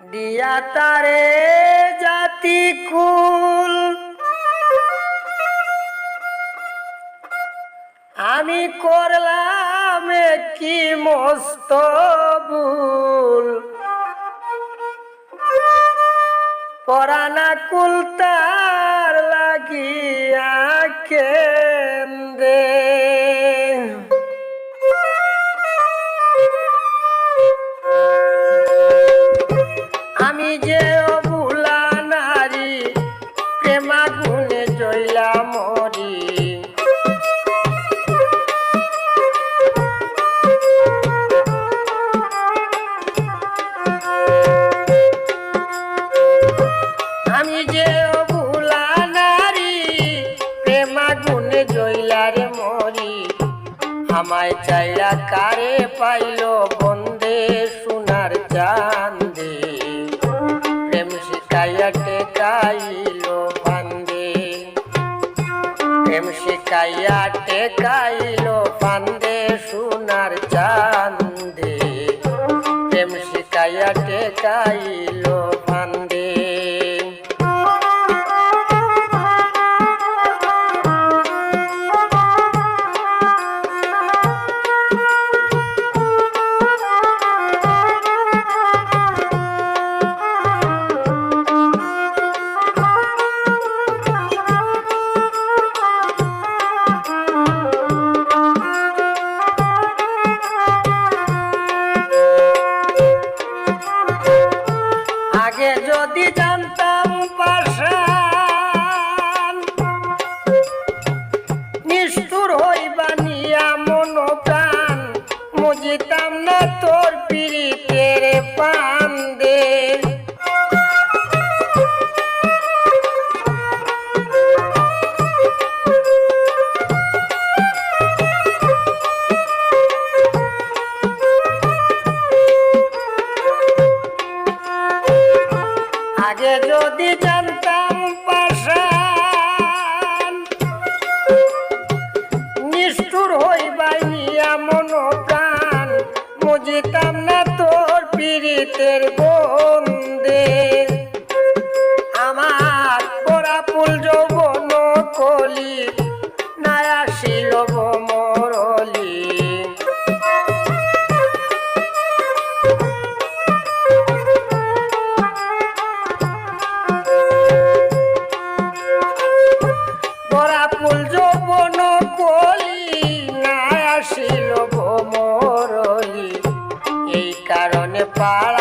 দিয়া তারে জাতি কুল। আমি করলাম কি মস্ত ভুল। পরানা কুলতার লাগিয়া কেন্দে আমায় চাইরা কারে পাইল বন্দে সোনার চান্দে প্রেম শিকাইয়া টেকাইল ফান্দে প্রেম শিকাইয়া টেকাইল ফান্দে সোনার চান্দে প্রেম শিকাইয়া টেকাইল পীড়িতের বন্দে আমার পোড়া ফুল যৌবন কলি নায়া শিলব মরলি। পাড়ার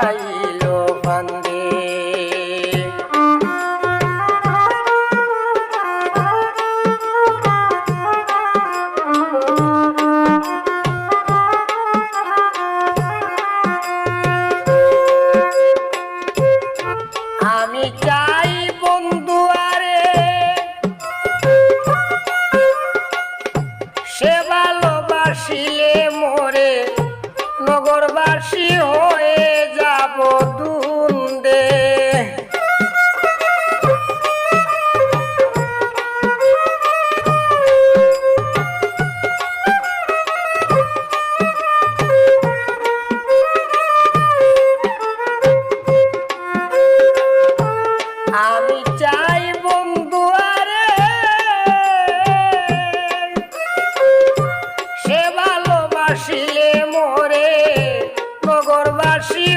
কে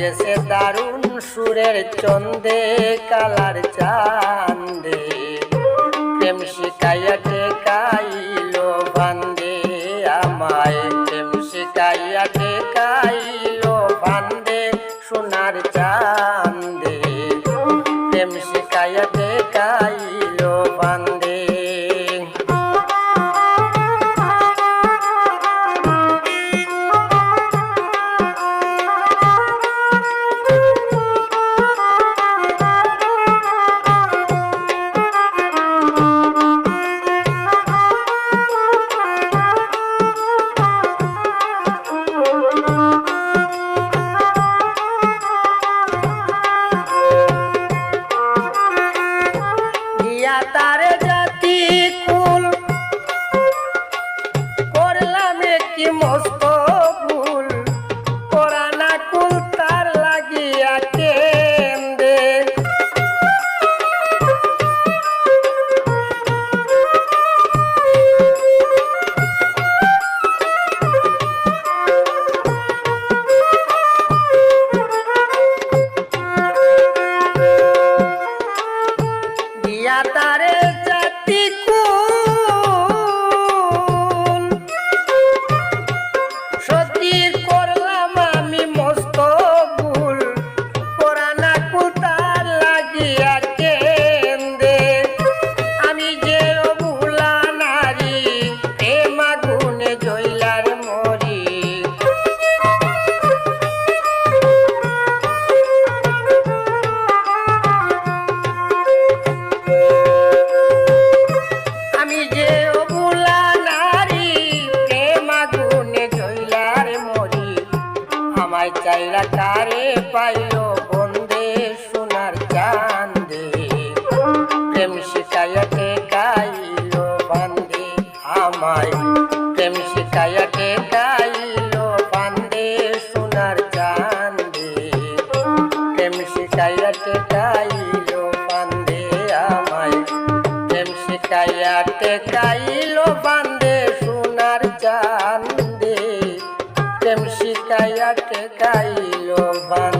গাইতেছে দারুণ সুরের চন্দে, কালার চান্দে। প্রেম শিখাইয়া টেকাইল বান্দে আমায় প্রেম শিকাইয়া টেকাইলো বান্দে সোনার চান্দে। প্রেম শিকাইয়া টেকাইলো আমায় চাইলা কারে পাইল বন্দে সোনার চান্দে। প্রেম শিকায়া টেকাইল বান্দে আমায়। প্রেম শিকায়া টেকাইল বান্দে সোনার চান্দে। প্রেম শিকায়া টেকাইল বান্দে আমায়। প্রেম শিকাইয়া টেকাইলো বান্দে সোনার চান্দে। শিকাইয়া টেকাইলো